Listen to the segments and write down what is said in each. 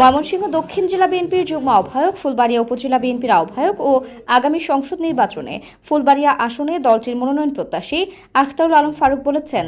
ময়মনসিংহ দক্ষিণ জেলা বিএনপির যুগ্ম আহ্বায়ক, ফুলবাড়িয়া উপজেলা বিএনপির আহ্বায়ক ও আগামী সংসদ নির্বাচনে ফুলবাড়িয়া আসনে দলটির মনোনয়ন প্রত্যাশী আখতারুল আলম ফারুক বলেছেন,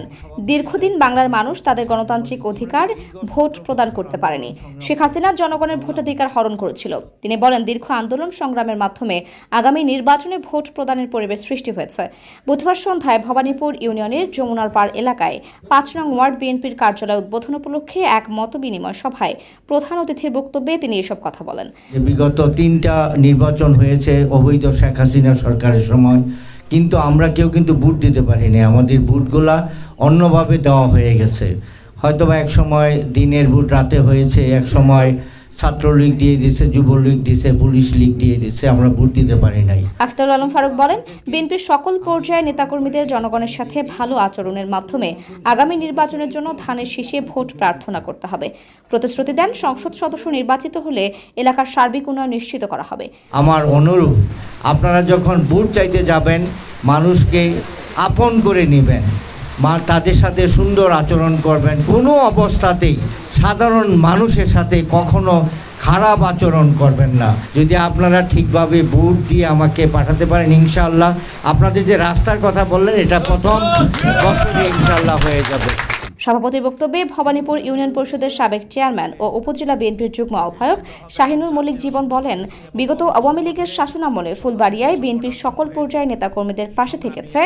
দীর্ঘদিন বাংলার মানুষ তাদের গণতান্ত্রিক অধিকার ভোট প্রদান করতে পারেনি। শেখ হাসিনা জনগণের ভোটাধিকার হরণ করেছিল। তিনি বলেন, দীর্ঘ আন্দোলন সংগ্রামের মাধ্যমে আগামী নির্বাচনে ভোট প্রদানের পরিবেশ সৃষ্টি হয়েছে। বুধবার সন্ধ্যায় ভবানীপুর ইউনিয়নের যমুনার পাড় এলাকায় পাঁচ নং ওয়ার্ড বিএনপির কার্যালয় উদ্বোধন উপলক্ষে এক মত বিনিময় সভায় প্রধান অতিথির বক্তব্যে তিনি এসব কথা বলেন। বিগত তিনটা নির্বাচন হয়েছে, অবৈধ শেখ হাসিনা সরকারের সময়, কিন্তু আমরা কেউ কিন্তু ভোট দিতে পারিনি। আমাদের ভোটগুলা অন্যভাবে দেওয়া হয়ে গেছে। হয়তোবা এক সময় দিনের ভোট রাতে হয়েছে এক সময় ছাত্রলীগ দিয়ে দিছে যুবলীগ দিছে পুলিশ লীগ দিয়ে দিছে আমরা ভোট দিতে পারি নাই। আখতারুল আলম ফারুক বলেন বিএনপির সকল পর্যায়ে নেতাকর্মীদের জনগণের সাথে ভালো আচরণের মাধ্যমে আগামী নির্বাচনের জন্য ধানের শীষে ভোট প্রার্থনা করতে হবে। প্রতিশ্রুতি দেন সংসদ সদস্য নির্বাচিত হলে এলাকার সার্বিক উন্নয়ন নিশ্চিত করা হবে। আমার অনুরোধ আপনারা যখন ভোট চাইতে যাবেন মানুষকে আপন করে নেবেন। মা তাদের সাথে সুন্দর আচরণ করবেন। কোনো অবস্থাতেই সাধারণ মানুষের সাথে কখনো খারাপ আচরণ করবেন না। যদি আপনারা ঠিকভাবে বুট দিয়ে আমাকে পাঠাতে পারেন, ইনশাআল্লাহ। আপনাদের যে রাস্তার কথা বললেন, এটা প্রথম বছরে ইনশাআল্লাহ হয়ে যাবে। সভাপতির বক্তব্যে ভবানীপুর ইউনিয়ন পরিষদের সাবেক চেয়ারম্যান ও উপজেলা বিএনপির যুগ্ম আহ্বায়ক শাহিনুর মল্লিক জীবন বলেন, বিগত আওয়ামী লীগের শাসনামলে ফুলবাড়িয়ায় বিএনপির সকল পর্যায়ে নেতাকর্মীদের পাশে থেকেছে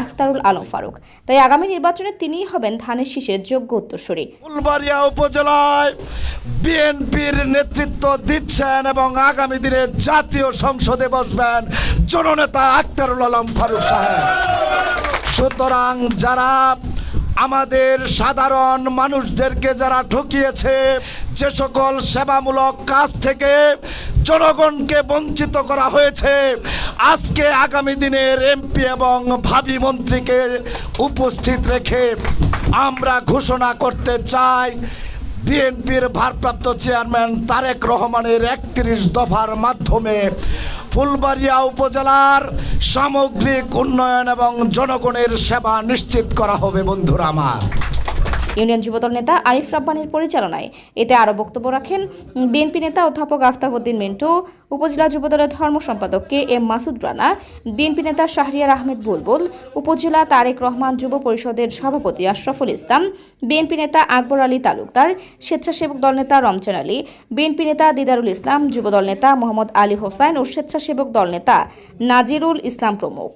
আখতারুল আলম ফারুক। তাই আগামী নির্বাচনে তিনিই হবেন ধানের শীষের যোগ্য উত্তরসূরি। ফুলবাড়িয়া উপজেলায় বিএনপির নেতৃত্ব দিচ্ছেন এবং আগামী দিনে জাতীয় সংসদে বসবেন জননেতা আখতারুল আলম ফারুক সাহেব। সুতরাং যারা আমাদের সাধারণ মানুষদেরকে যারা ঠকিয়েছে, যে সকল সেবামূলক কাজ থেকে জনগণকে বঞ্চিত করা হয়েছে, আজকে আগামী দিনের এমপি এবং ভাবি মন্ত্রীকে উপস্থিত রেখে আমরা ঘোষণা করতে চাই। বিএনপির ভারপ্রাপ্ত চেয়ারম্যান তারেক রহমানের একত্রিশ দফার মাধ্যমে ফুলবাড়িয়া উপজেলার সামগ্রিক উন্নয়ন এবং জনগণের সেবা নিশ্চিত করা হবে, বন্ধুরা আমার। ইউনিয়ন যুবদল নেতা আরিফ রাব্বানির পরিচালনায়। এতে আরও বক্তব্য রাখেন বিএনপি নেতা অধ্যাপক আফতাবুদ্দিন মিন্টু, উপজেলা যুবদলের ধর্ম সম্পাদক K M Masud Rana, BNP নেতা শাহরিয়ার আহমেদ বুলবুল, উপজেলা তারেক রহমান যুব পরিষদের সভাপতি আশরাফুল ইসলাম, বিএনপি নেতা আকবর আলী তালুকদার, স্বেচ্ছাসেবক দল নেতা রমজান আলী, বিএনপি নেতা দিদারুল ইসলাম, যুবদল নেতা মোহাম্মদ আলী হোসাইন ও স্বেচ্ছাসেবক দল নেতা নাজিরুল ইসলাম প্রমুখ।